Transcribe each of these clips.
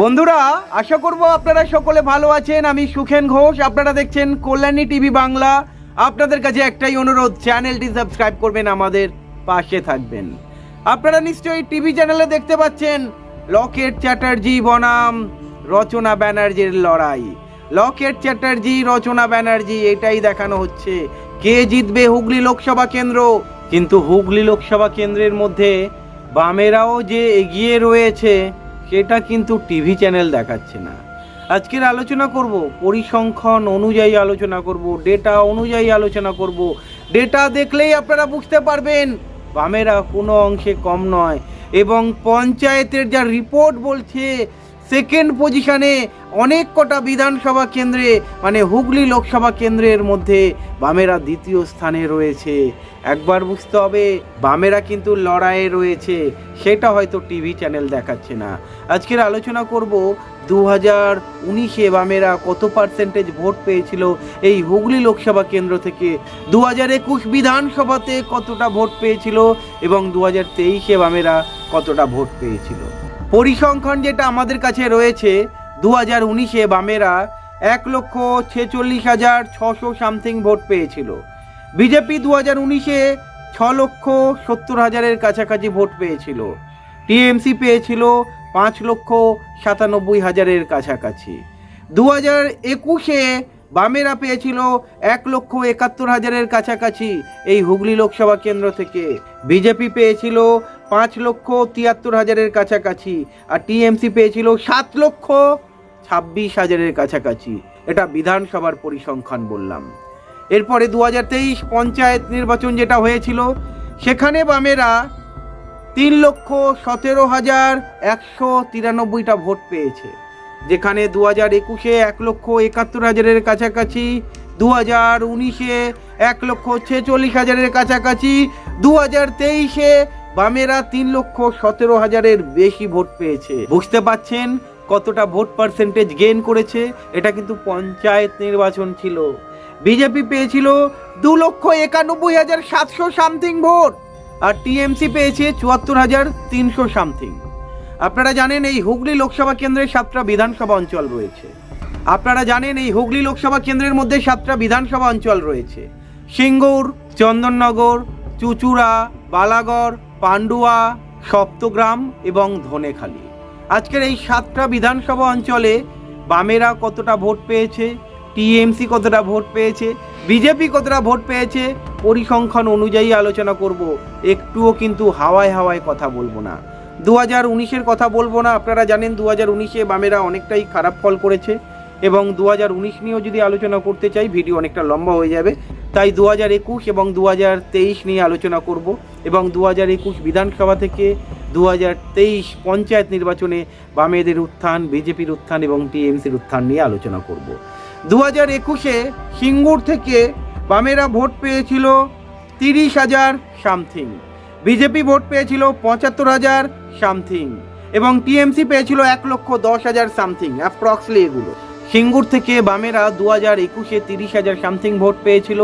বন্ধুরা, আশা করব আপনারা সকলে ভালো আছেন। আমি সুখেন ঘোষ, আপনারা দেখছেন কল্যাণী টিভি বাংলা। আপনাদের কাছে একটাই অনুরোধ, চ্যানেলটি সাবস্ক্রাইব করবেন, আমাদের পাশে থাকবেন। আপনারা নিশ্চয়ই টিভি চ্যানেলে দেখতে পাচ্ছেন লকেট চ্যাটার্জি বনাম, রচনা ব্যানার্জির লড়াই। লকেট চ্যাটার্জি, রচনা ব্যানার্জি, এটাই দেখানো হচ্ছে। কে জিতবে হুগলি লোকসভা কেন্দ্র? কিন্তু হুগলি লোকসভা কেন্দ্রের মধ্যে বামেরাও যে এগিয়ে রয়েছে সেটা কিন্তু টিভি চ্যানেল দেখাচ্ছে না। আজকের আলোচনা করব, পরিসংখ্যান অনুযায়ী আলোচনা করব ডেটা অনুযায়ী আলোচনা করব। ডেটা দেখলেই আপনারা বুঝতে পারবেন, বামেরা কোনো অংশে কম নয়। এবং পঞ্চায়েতের যা রিপোর্ট বলছে সেকেন্ড পজিশনে অনেক কটা বিধানসভা কেন্দ্রে মানে হুগলি লোকসভা কেন্দ্রের মধ্যে বামেরা দ্বিতীয় স্থানে রয়েছে। একবার বুঝতে হবে, বামেরা কিন্তু লড়াইয়ে রয়েছে, সেটা হয়তো টিভি চ্যানেল দেখাচ্ছে না। আজকের আলোচনা করব দু হাজার উনিশে বামেরা কত পার্সেন্টেজ ভোট পেয়েছিল এই হুগলি লোকসভা কেন্দ্র থেকে? দু হাজার একুশ বিধানসভাতে কতটা ভোট পেয়েছিল এবং দু হাজার তেইশে বামেরা কতটা ভোট পেয়েছিল? পরিসংখ্যান যেটা আমাদের কাছে রয়েছে দু হাজার উনিশে বামেরা এক লক্ষ ছেচল্লিশ হাজার ছশো সামথিং ভোট পেয়েছিল। বিজেপি দু হাজার উনিশে ছ লক্ষ সত্তর হাজারের কাছাকাছি ভোট পেয়েছিল। টিএমসি পেয়েছিল পাঁচ লক্ষ সাতানব্বই হাজারের কাছাকাছি। দু হাজার একুশে বামেরা পেয়েছিল এক লক্ষ একাত্তর হাজারের কাছাকাছি এই হুগলি লোকসভা কেন্দ্র থেকে। বিজেপি পেয়েছিল পাঁচ লক্ষ তিয়াত্তর হাজারের কাছাকাছি আর টিএমসি পেয়েছিল সাত লক্ষ ছাব্বিশ হাজারের কাছাকাছি। এটা বিধানসভার পরিসংখ্যান বললাম। এরপরে দু হাজার তেইশ পঞ্চায়েত নির্বাচন যেটা হয়েছিল, সেখানে বামেরা তিন লক্ষ সতেরো হাজার একশো তিরানব্বইটা ভোট পেয়েছে। যেখানে দু হাজার একুশে এক লক্ষ একাত্তর হাজারের কাছাকাছি, দু হাজার উনিশে এক লক্ষ ছেচল্লিশ হাজারের কাছাকাছি, দু হাজার তেইশে বামেরা তিন লক্ষ সতেরো হাজারের বেশি ভোট পেয়েছে। বুঝতে পাচ্ছেন কতটা ভোট পার্সেন্টেজ গেইন করেছে? এটা কিন্তু পঞ্চায়েত নির্বাচন ছিল। বিজেপি পেয়েছিল দু লক্ষ একানব্বই হাজার সাতশো সামথিং ভোট। আর টিএমসি পেয়েছে চুয়াত্তর হাজার তিনশো সামথিং আপনারা জানেন এই হুগলি লোকসভা কেন্দ্রে সাতটা বিধানসভা অঞ্চল রয়েছে। আপনারা জানেন এই হুগলি লোকসভা কেন্দ্রের মধ্যে সাতটা বিধানসভা অঞ্চল রয়েছে। সিঙ্গুর, চন্দননগর, চুচুড়া, বালাগড়, পান্ডুয়া, সপ্তগ্রাম এবং ধনেখালি। আজকের এই সাতটা বিধানসভা অঞ্চলে বামেরা কতটা ভোট পেয়েছে, টিএমসি কতটা ভোট পেয়েছে, বিজেপি কতটা ভোট পেয়েছে, পরিসংখ্যান অনুযায়ী আলোচনা করব। একটুও কিন্তু হাওয়ায় হাওয়ায় কথা বলব না। দু হাজার উনিশের কথা বলব না, আপনারা জানেন দু হাজার উনিশে বামেরা অনেকটাই খারাপ ফল করেছে এবং দু হাজার উনিশ নিয়েও যদি আলোচনা করতে চাই, ভিডিও অনেকটা লম্বা হয়ে যাবে। তাই দু হাজার একুশ এবং দু হাজার তেইশ নিয়ে আলোচনা করব এবং দু হাজার একুশ বিধানসভা থেকে দু হাজার তেইশ পঞ্চায়েত নির্বাচনে বামেদের উত্থান, বিজেপির উত্থান এবং টিএমসির উত্থান নিয়ে আলোচনা করব। দু হাজার একুশে সিঙ্গুর থেকে বামেরা ভোট পেয়েছিল তিরিশ হাজার সামথিং। বিজেপি ভোট পেয়েছিল পঁচাত্তর হাজার সামথিং এবং টিএমসি পেয়েছিল এক লক্ষ দশ হাজার সামথিং অ্যাপ্রক্সলি এগুলো। সিঙ্গুর থেকে বামেরা দু হাজার একুশে তিরিশ হাজার সামথিং ভোট পেয়েছিল,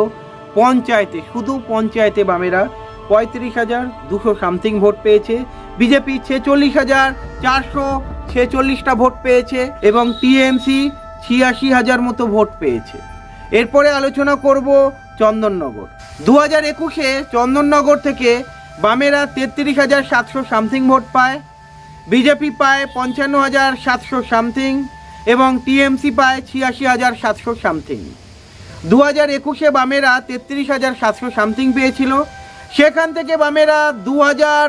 পঞ্চায়েতে, শুধু পঞ্চায়েতে বামেরা পঁয়ত্রিশ হাজার দুশো সামথিং ভোট পেয়েছে, বিজেপি ছেচল্লিশ হাজার চারশো ছেচল্লিশটা ভোট পেয়েছে এবং টিএমসি ছিয়াশি হাজার মতো ভোট পেয়েছে। এরপরে আলোচনা করব চন্দননগর। দু হাজার একুশে চন্দননগর থেকে বামেরা তেত্রিশ হাজার সাতশো সামথিং ভোট পায়, বিজেপি পায় পঞ্চান্ন হাজার সাতশো সামথিং এবং টিএমসি পায় ছিয়াশি হাজার সাতশো সামথিং। দু হাজার একুশে বামেরা তেত্রিশ হাজার সাতশো সামথিং পেয়েছিল, সেখান থেকে বামেরা দু হাজার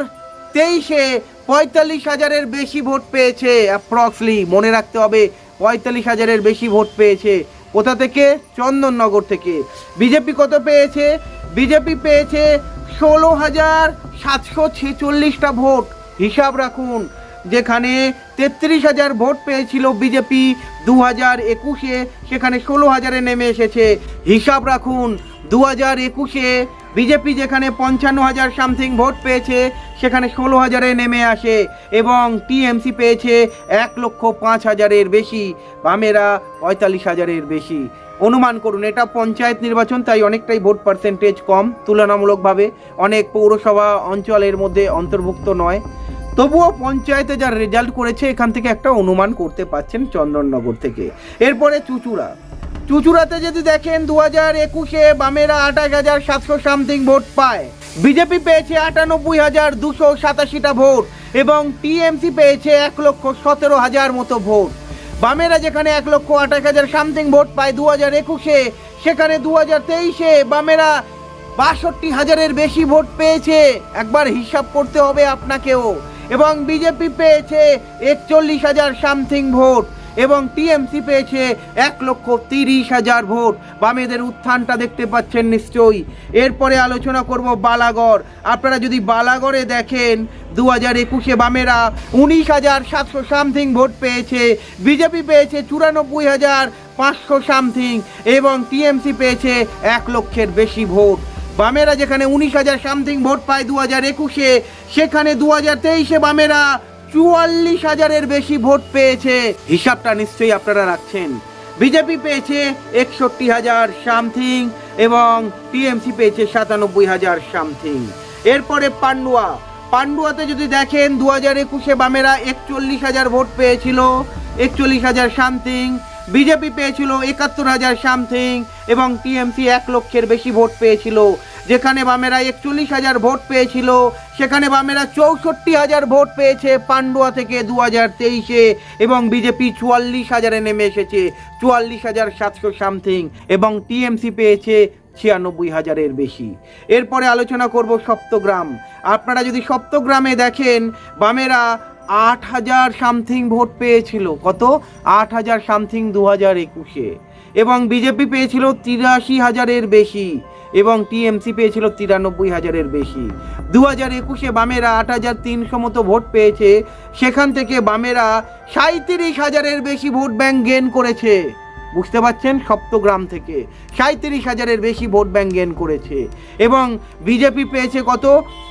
তেইশে পঁয়তাল্লিশ হাজারের বেশি ভোট পেয়েছে অ্যাপ্রক্সলি মনে রাখতে হবে, পঁয়তাল্লিশ হাজারের বেশি ভোট পেয়েছে। কোথা থেকে? চন্দননগর থেকে। বিজেপি কত পেয়েছে? বিজেপি পেয়েছে ষোলো হাজার সাতশো ছেচল্লিশটা ভোট। হিসাব রাখুন, যেখানে তেত্রিশ হাজার ভোট পেয়েছিল বিজেপি দু হাজার একুশে সেখানে ষোলো হাজারে নেমে এসেছে। হিসাব রাখুন দু হাজার একুশে বিজেপি যেখানে পঞ্চান্ন হাজার সামথিং ভোট পেয়েছে, সেখানে ষোলো হাজারে নেমে আসে এবং টিএমসি পেয়েছে এক লক্ষ পাঁচ হাজারের বেশি, বামেরা পঁয়তাল্লিশ হাজারের বেশি। অনুমান করুন, এটা পঞ্চায়েত নির্বাচন, তাই অনেকটাই ভোট পার্সেন্টেজ কম, তুলনামূলকভাবে অনেক পৌরসভা অঞ্চলের মধ্যে অন্তর্ভুক্ত নয়। তবুও পঞ্চায়েতে যা রেজাল্ট করেছে, এখান থেকে একটা অনুমান করতে পাচ্ছেন চন্দননগর থেকে। এরপরে চুচুড়া। চুচুড়াতে যদি দেখেন দু হাজার একুশে বামেরা আঠাশ হাজার সাতশো সামথিং ভোট পায়। বিজেপি পেয়েছে আটানব্বই হাজার দুশো সাতাশিটা ভোট এবং টিএমসি পেয়েছে এক লক্ষ সতেরো হাজার মতো ভোট বামেরা যেখানে এক লক্ষ আঠাশ হাজার সামথিং ভোট পায় দু হাজার একুশে, সেখানে দু হাজার তেইশে বামেরা বাষট্টি হাজারের বেশি ভোট পেয়েছে। একবার হিসাব করতে হবে আপনাকেও। এবং বিজেপি পেয়েছে একচল্লিশ হাজার সামথিং ভোট। এবং টিএমসি পেয়েছে এক লক্ষ তিরিশ হাজার ভোট। বামেদের উত্থানটা দেখতে পাচ্ছেন নিশ্চয়ই। এরপরে আলোচনা করব বালাগড়। আপনারা যদি বালাগড়ে দেখেন, দু হাজার একুশে বামেরা উনিশ হাজার সাতশো সামথিং ভোট পেয়েছে। বিজেপি পেয়েছে চুরানব্বই হাজার পাঁচশো সামথিং এবং টিএমসি পেয়েছে এক লক্ষের বেশি ভোট। বামেরা যেখানে উনিশ হাজার সামথিং ভোট পায় দু হাজার একুশে, সেখানে দু হাজার তেইশে বামেরা চুয়াল্লিশ হাজারের বেশি ভোট পেয়েছে। হিসাবটা নিশ্চয়ই আপনারা রাখছেন। বিজেপি পেয়েছে একষট্টি হাজার সামথিং এবং টিএমসি পেয়েছে সাতানব্বই হাজার সামথিং। এরপরে পান্ডুয়া। পান্ডুয়াতে যদি দেখেন দু হাজার একুশে বামেরা একচল্লিশ হাজার ভোট পেয়েছিল, একচল্লিশ হাজার সামথিং। বিজেপি পেয়েছিল একাত্তর হাজার সামথিং এবং টিএমসি এক লক্ষের বেশি ভোট পেয়েছিল। যেখানে বামেরা একচল্লিশ হাজার ভোট পেয়েছিল, সেখানে বামেরা চৌষট্টি হাজার ভোট পেয়েছে পান্ডুয়া থেকে দু হাজার তেইশে, এবং বিজেপি চুয়াল্লিশ হাজারে নেমে এসেছে, চুয়াল্লিশ হাজার সাতশো সামথিং, এবং টিএমসি পেয়েছে ছিয়ানব্বই হাজারের বেশি। এরপরে আলোচনা করব সপ্তগ্রাম। আপনারা যদি সপ্তগ্রামে দেখেন, বামেরা আট হাজার সামথিং ভোট পেয়েছিল। কত? আট হাজার সামথিং দু হাজার একুশে। এবং বিজেপি পেয়েছিল তিরাশি হাজারের বেশি। এবং টিএমসি পেয়েছিল তিরানব্বই হাজারের বেশি। দু হাজার একুশে বামেরা আট হাজার তিনশো মতো ভোট পেয়েছে। সেখান থেকে বামেরা সাঁত্রিশ হাজারের বেশি ভোট ব্যাংক গেন করেছে। বুঝতে পারছেন? সপ্তগ্রাম থেকে সাঁত্রিশ হাজারের বেশি ভোট ব্যাংক গেন করেছে। এবং বিজেপি পেয়েছে কত?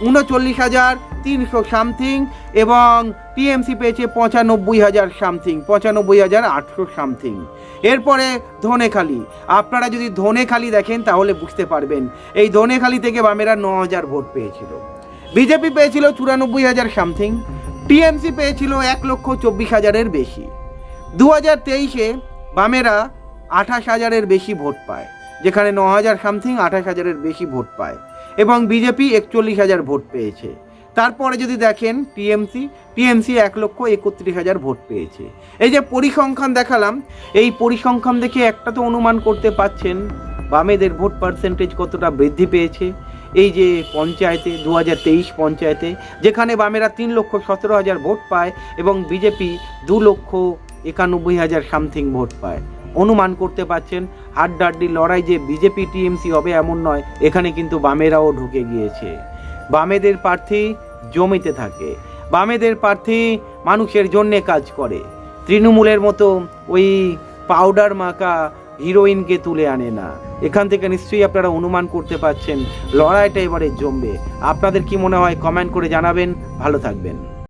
উনচল্লিশ হাজার তিনশো সামথিং এবং টিএমসি পেয়েছে পঁচানব্বই হাজার সামথিং, পঁচানব্বই হাজার আটশো সামথিং। এরপরে ধনেখালি। আপনারা যদি ধনেখালি দেখেন তাহলে বুঝতে পারবেন, এই ধনেখালি থেকে বামেরা ন হাজার ভোট পেয়েছিল। বিজেপি পেয়েছিল চুরানব্বই হাজার সামথিং, টিএমসি পেয়েছিল এক লক্ষ চব্বিশ হাজারের বেশি। দু হাজার তেইশে বামেরা আঠাশ হাজারের বেশি ভোট পায়, যেখানে ন হাজার সামথিং আঠাশ হাজারের বেশি ভোট পায়, এবং বিজেপি একচল্লিশ হাজার ভোট পেয়েছে। তারপরে যদি দেখেন টিএমসি টিএমসি এক লক্ষ একত্রিশ হাজার ভোট পেয়েছে। এই যে পরিসংখ্যান দেখালাম, এই পরিসংখ্যান দেখে একটা তো অনুমান করতে পাচ্ছেন, বামেদের ভোট পার্সেন্টেজ কতটা বৃদ্ধি পেয়েছে। এই যে পঞ্চায়েতে দু হাজার তেইশ পঞ্চায়েতে, যেখানে বামেরা তিন লক্ষ সতেরো হাজার ভোট পায়, এবং বিজেপি দু লক্ষ একানব্বই হাজার সামথিং ভোট পায়। অনুমান করতে পাচ্ছেন হাড্ডাড্ডি লড়াই যে বিজেপি টিএমসি হবে এমন নয়, এখানে কিন্তু বামেরাও ঢুকে গিয়েছে। বামেদের প্রার্থী জমিতে থাকে। বামেদের প্রার্থী মানুষের জন্যে কাজ করে। তৃণমূলের মতো ওই পাউডার মাখা হিরোইনকে তুলে আনে না। এখান থেকে নিশ্চয়ই আপনারা অনুমান করতে পারছেন, লড়াইটা এবারে জমবে। আপনাদের কি মনে হয়, কমেন্ট করে জানাবেন। ভালো থাকবেন।